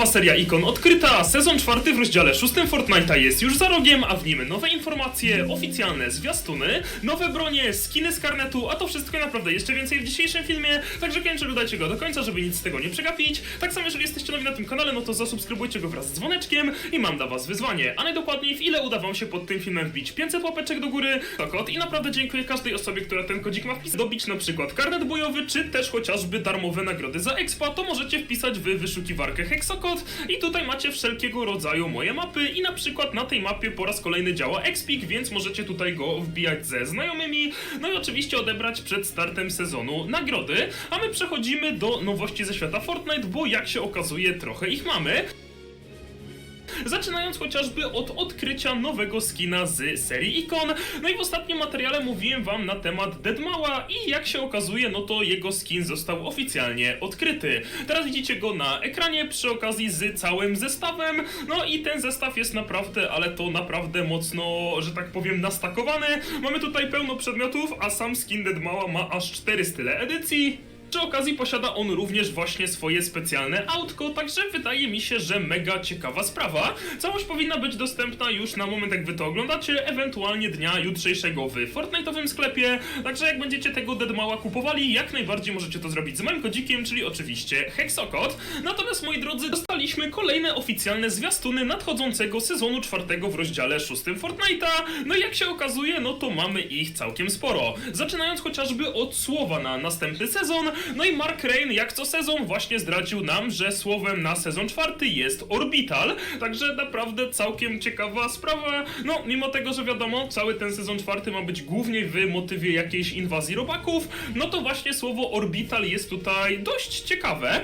Nowa seria ikon odkryta, sezon czwarty w rozdziale szóstym Fortnite'a jest już za rogiem, a w nim nowe informacje, oficjalne zwiastuny, nowe bronie, skiny z karnetu, a to wszystko naprawdę jeszcze więcej w dzisiejszym filmie, także koniecznie oglądajcie go do końca, żeby nic z tego nie przegapić. Tak samo jeżeli jesteście nowi na tym kanale, no to zasubskrybujcie go wraz z dzwoneczkiem i mam dla was wyzwanie, a najdokładniej w ile uda wam się pod tym filmem wbić 500 łapeczek do góry, to kod i naprawdę dziękuję każdej osobie, która ten kodzik ma wpisać, dobić na przykład karnet bojowy, czy też chociażby darmowe nagrody za expa, to możecie wpisać w wyszukiwarkę I tutaj macie wszelkiego rodzaju moje mapy. I na przykład na tej mapie po raz kolejny działa Expik, więc możecie tutaj go wbijać ze znajomymi, no i oczywiście odebrać przed startem sezonu nagrody, a my przechodzimy do nowości ze świata Fortnite, bo jak się okazuje trochę ich mamy. Zaczynając chociażby od odkrycia nowego skina z serii Ikon. No i w ostatnim materiale mówiłem wam na temat Deadmała i jak się okazuje, no to jego skin został oficjalnie odkryty. Teraz widzicie go na ekranie przy okazji z całym zestawem. No i ten zestaw jest naprawdę, ale to naprawdę mocno, że tak powiem, nastakowany. Mamy tutaj pełno przedmiotów, a sam skin Deadmała ma aż 4 style edycji. Przy okazji posiada on również właśnie swoje specjalne autko, także wydaje mi się, że mega ciekawa sprawa. Całość powinna być dostępna już na moment jak wy to oglądacie, ewentualnie dnia jutrzejszego w Fortnite'owym sklepie, także jak będziecie tego Deadmała kupowali, jak najbardziej możecie to zrobić z moim kodzikiem, czyli oczywiście Hexokod. Natomiast moi drodzy, dostaliśmy kolejne oficjalne zwiastuny nadchodzącego sezonu czwartego w rozdziale szóstym Fortnite'a. No i jak się okazuje, no to mamy ich całkiem sporo. Zaczynając chociażby od słowa na następny sezon, no i Mark Rain jak co sezon właśnie zdradził nam, że słowem na sezon czwarty jest Orbital, także naprawdę całkiem ciekawa sprawa. No, mimo tego, że wiadomo, cały ten sezon czwarty ma być głównie w motywie jakiejś inwazji robaków, no to właśnie słowo Orbital jest tutaj dość ciekawe.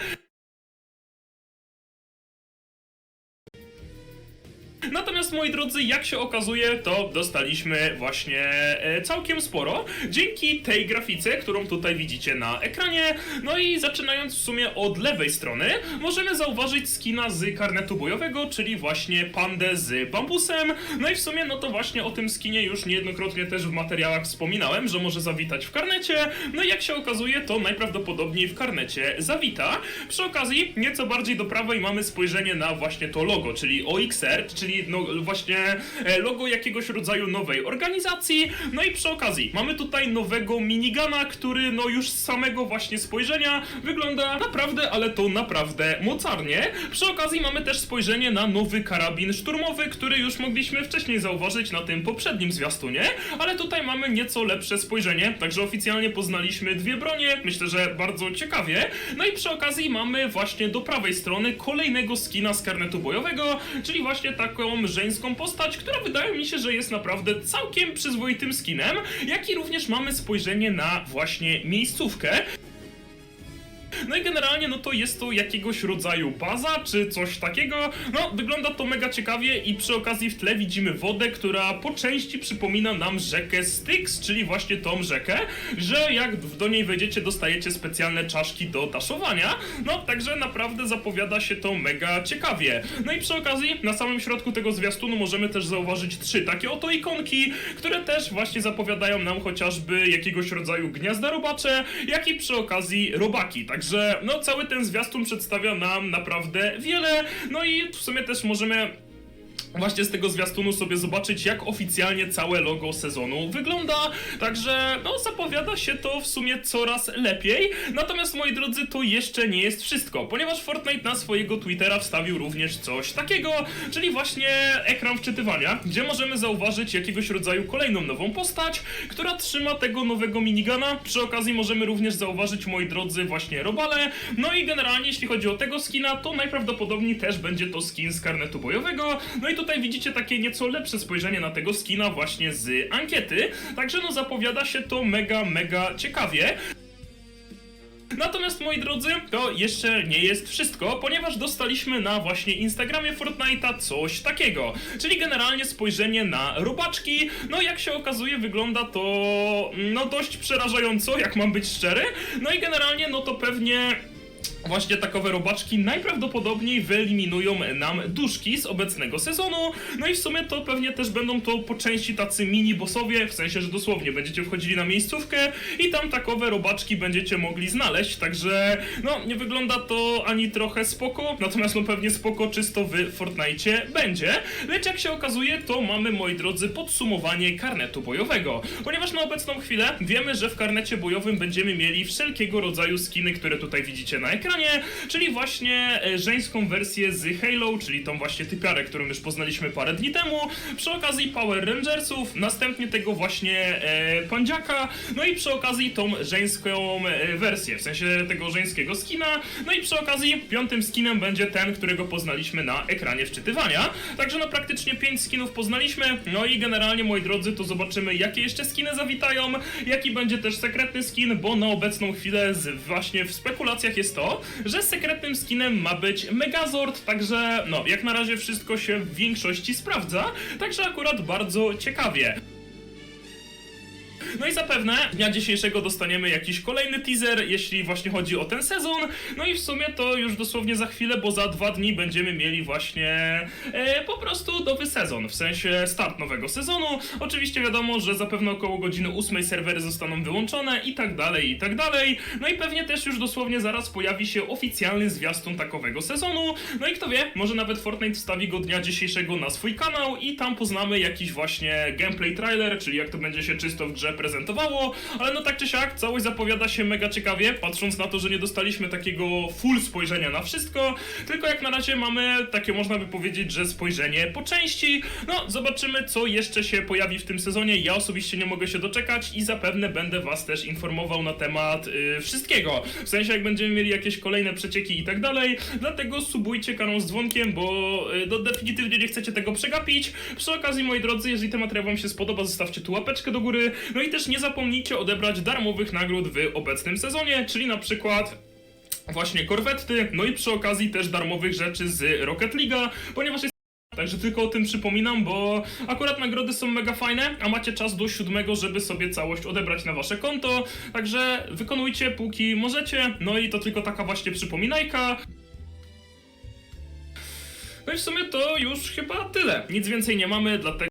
Natomiast moi drodzy, jak się okazuje, to dostaliśmy właśnie e, całkiem sporo dzięki tej grafice, którą tutaj widzicie na ekranie. No i zaczynając w sumie od lewej strony, możemy zauważyć skina z karnetu bojowego, czyli właśnie pandę z bambusem. No i w sumie, no to właśnie o tym skinie już niejednokrotnie też w materiałach wspominałem, że może zawitać w karnecie. No i jak się okazuje, to najprawdopodobniej w karnecie zawita. Przy okazji, nieco bardziej do prawej mamy spojrzenie na właśnie to logo, czyli OXR, czyli no właśnie e, logo jakiegoś rodzaju nowej organizacji. No i przy okazji mamy tutaj nowego minigana, który no już z samego właśnie spojrzenia wygląda naprawdę, ale to naprawdę mocarnie. Przy okazji mamy też spojrzenie na nowy karabin szturmowy, który już mogliśmy wcześniej zauważyć na tym poprzednim zwiastunie, ale tutaj mamy nieco lepsze spojrzenie, także oficjalnie poznaliśmy dwie bronie, myślę, że bardzo ciekawie. No i przy okazji mamy właśnie do prawej strony kolejnego skina z karnetu bojowego, czyli właśnie taką żeńską postać, która wydaje mi się, że jest naprawdę całkiem przyzwoitym skinem, jak i również mamy spojrzenie na właśnie miejscówkę. No i generalnie, no to jest to jakiegoś rodzaju baza, czy coś takiego. No, wygląda to mega ciekawie i przy okazji w tle widzimy wodę, która po części przypomina nam rzekę Styx, czyli właśnie tą rzekę, że jak do niej wejdziecie, dostajecie specjalne czaszki do daszowania. No, także naprawdę zapowiada się to mega ciekawie. No i przy okazji, na samym środku tego zwiastunu możemy też zauważyć trzy takie oto ikonki, które też właśnie zapowiadają nam chociażby jakiegoś rodzaju gniazda robacze, jak i przy okazji robaki. Także, no, cały ten zwiastun przedstawia nam naprawdę wiele. No i w sumie też możemy właśnie z tego zwiastunu sobie zobaczyć, jak oficjalnie całe logo sezonu wygląda. Także, no, zapowiada się to w sumie coraz lepiej. Natomiast, moi drodzy, to jeszcze nie jest wszystko, ponieważ Fortnite na swojego Twittera wstawił również coś takiego, czyli właśnie ekran wczytywania, gdzie możemy zauważyć jakiegoś rodzaju kolejną nową postać, która trzyma tego nowego minigana. Przy okazji możemy również zauważyć, moi drodzy, właśnie robale. No i generalnie, jeśli chodzi o tego skina, to najprawdopodobniej też będzie to skin z karnetu bojowego. No i tutaj widzicie takie nieco lepsze spojrzenie na tego skina właśnie z ankiety. Także no zapowiada się to mega, mega ciekawie. Natomiast moi drodzy, to jeszcze nie jest wszystko, ponieważ dostaliśmy na właśnie Instagramie Fortnite'a coś takiego. Czyli generalnie spojrzenie na robaczki. No jak się okazuje wygląda to no dość przerażająco, jak mam być szczery. No i generalnie no to pewnie Właśnie takowe robaczki najprawdopodobniej wyeliminują nam duszki z obecnego sezonu. No i w sumie to pewnie też będą to po części tacy mini bossowie, w sensie, że dosłownie będziecie wchodzili na miejscówkę i tam takowe robaczki będziecie mogli znaleźć, także no nie wygląda to ani trochę spoko, natomiast no pewnie spoko czysto w Fortnite będzie. Lecz jak się okazuje, to mamy moi drodzy podsumowanie karnetu bojowego, ponieważ na obecną chwilę wiemy, że w karnecie bojowym będziemy mieli wszelkiego rodzaju skiny, które tutaj widzicie na ekranie, czyli właśnie e, żeńską wersję z Halo, czyli tą właśnie typiarę, którą już poznaliśmy parę dni temu, przy okazji Power Rangersów, następnie tego właśnie e, pandziaka, no i przy okazji tą żeńską e, wersję, w sensie tego żeńskiego skina, no i przy okazji piątym skinem będzie ten, którego poznaliśmy na ekranie wczytywania, także no praktycznie pięć skinów poznaliśmy, no i generalnie moi drodzy, to zobaczymy jakie jeszcze skiny zawitają, jaki będzie też sekretny skin, bo na obecną chwilę z, właśnie w spekulacjach jest to, że sekretnym skinem ma być Megazord, także no, jak na razie wszystko się w większości sprawdza, także akurat bardzo ciekawie. No i zapewne dnia dzisiejszego dostaniemy jakiś kolejny teaser, jeśli właśnie chodzi o ten sezon. No i w sumie to już dosłownie za chwilę, bo za dwa dni będziemy mieli właśnie e, po prostu nowy sezon, w sensie start nowego sezonu. Oczywiście wiadomo, że zapewne około godziny 8 serwery zostaną wyłączone i tak dalej, i tak dalej. No i pewnie też już dosłownie zaraz pojawi się oficjalny zwiastun takowego sezonu. No i kto wie, może nawet Fortnite wstawi go dnia dzisiejszego na swój kanał i tam poznamy jakiś właśnie gameplay trailer, czyli jak to będzie się czysto w grze prezentowało, ale no tak czy siak, całość zapowiada się mega ciekawie, patrząc na to, że nie dostaliśmy takiego full spojrzenia na wszystko, tylko jak na razie mamy takie można by powiedzieć, że spojrzenie po części. No, zobaczymy co jeszcze się pojawi w tym sezonie, ja osobiście nie mogę się doczekać i zapewne będę was też informował na temat y, wszystkiego, w sensie jak będziemy mieli jakieś kolejne przecieki i tak dalej, dlatego subujcie kanał z dzwonkiem, bo y, no, definitywnie nie chcecie tego przegapić. Przy okazji, moi drodzy, jeżeli ten materiał wam się spodoba, zostawcie tu łapeczkę do góry, no i też nie zapomnijcie odebrać darmowych nagród w obecnym sezonie, czyli na przykład właśnie korwety, no i przy okazji też darmowych rzeczy z Rocket League'a, ponieważ jest Także tylko o tym przypominam, bo akurat nagrody są mega fajne, a macie czas do siódmego, żeby sobie całość odebrać na wasze konto. Także wykonujcie póki możecie. No i to tylko taka właśnie przypominajka. No i w sumie to już chyba tyle. Nic więcej nie mamy, dlatego